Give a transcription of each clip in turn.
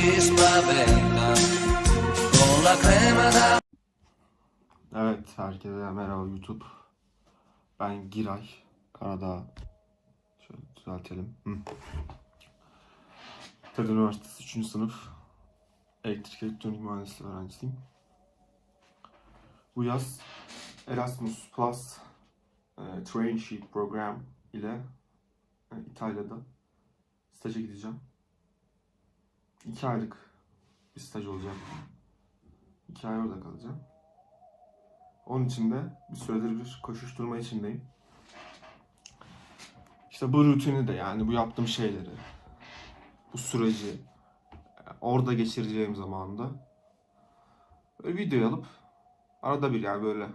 si spaventa con la crema da Evet, herkese merhaba YouTube. Ben Giray Karadağ. Şöyle düzeltelim. Hı. TED Üniversitesi 3. sınıf elektrik elektronik mühendisliği öğrencisiyim. Bu yaz Erasmus Plus e, Traineeship Program ile e, İtalya'da staja gideceğim. 2 aylık bir staj olacak. 2 ay orada kalacağım. Onun için de bir süredir bir koşuşturma içindeyim. İşte bu rutini de yani bu yaptığım şeyleri, bu süreci orada geçireceğim zamanda böyle video alıp arada bir yani böyle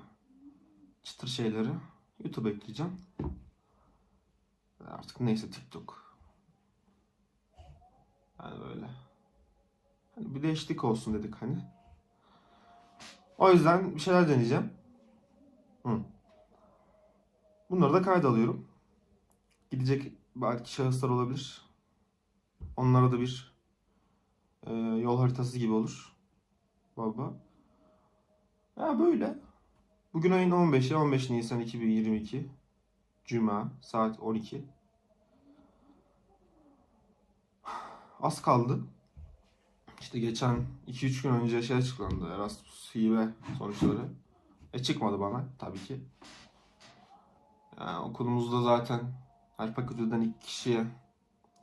çıtır şeyleri YouTube'a ekleyeceğim. Artık neyse TikTok. Yani böyle. Hani bir değişiklik olsun dedik hani. O yüzden bir şeyler deneyeceğim. Hı. Bunları da kayda alıyorum. Gidecek belki şahıslar olabilir. Onlara da bir e, yol haritası gibi olur. Baba. Ya böyle. Bugün ayın 15'i 15 Nisan 2022. Cuma saat 12. Az kaldı. İşte geçen 2-3 gün önce şey açıklandı. Erasmus hibe sonuçları. E çıkmadı bana tabii ki. Yani okulumuzda zaten her fakülteden iki kişiye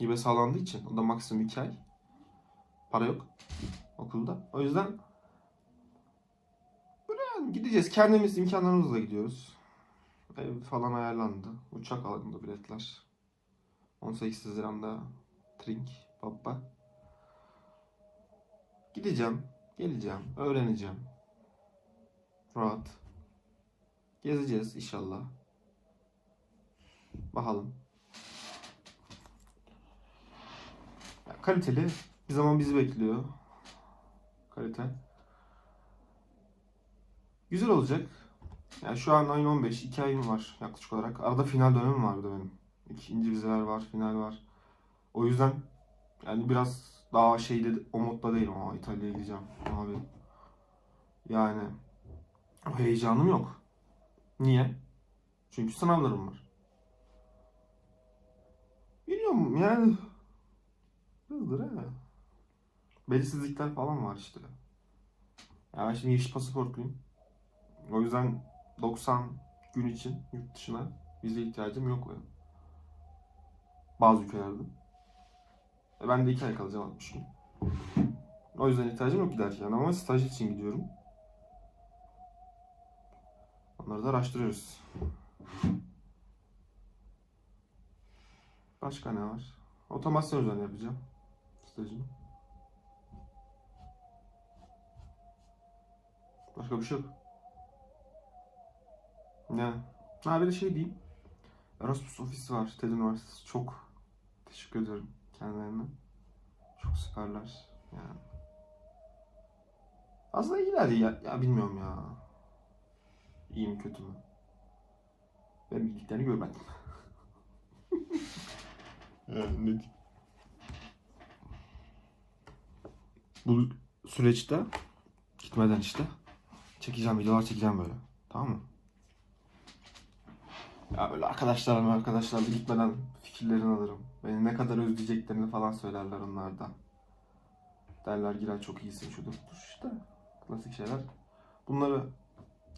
hibe sağlandığı için o da maksimum 2 ay. Para yok okulda. O yüzden yani gideceğiz. Kendimiz imkanlarımızla gidiyoruz. Ev falan ayarlandı. Uçak alındı biletler. 18 Haziran'da Trink, Papa. Gideceğim, geleceğim, öğreneceğim. Rahat. Gezeceğiz inşallah. Bakalım. Ya, kaliteli bir zaman bizi bekliyor. Kalite. Güzel olacak. Yani şu an ayın 15, 2 ayım var yaklaşık olarak. Arada final dönemim var bir de benim. İkinci vizeler var, final var. O yüzden yani biraz daha şeyde o modda değilim ama İtalya'ya gideceğim abi. Yani o heyecanım yok. Niye? Çünkü sınavlarım var. Bilmiyorum yani hızdır ha. Belirsizlikler falan var işte. Ya ben şimdi yeşil pasaportluyum. O yüzden 90 gün için yurt dışına vize ihtiyacım yok benim. Bazı ülkelerde. E ben de iki ay kalacağım 60 gün. O yüzden ihtiyacım yok giderken ama staj için gidiyorum. Onları da araştırıyoruz. Başka ne var? Otomasyon üzerine yapacağım stajımı. Başka bir şey yok. Ne? Ha bir de şey diyeyim. Erasmus ofisi var TED Üniversitesi. Çok teşekkür ederim kendilerine. Çok süperler yani. Aslında iyiler ya. Ya bilmiyorum ya. İyi mi kötü mü? Ben bildiklerini görmedim. yani ne. Bu süreçte gitmeden işte çekeceğim videolar çekeceğim böyle. Tamam mı? Ya böyle arkadaşlarım arkadaşlarla gitmeden fikirlerini alırım. Beni ne kadar özleyeceklerini falan söylerler onlar da. Derler Giray çok iyisin şudur budur işte. Klasik şeyler. Bunları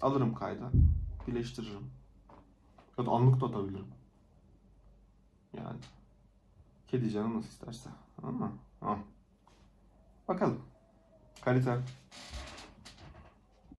alırım kayda. Birleştiririm. Ya da anlık da atabilirim. Yani. Kedi canım nasıl isterse. Ama. Tamam. Bakalım. Kalite.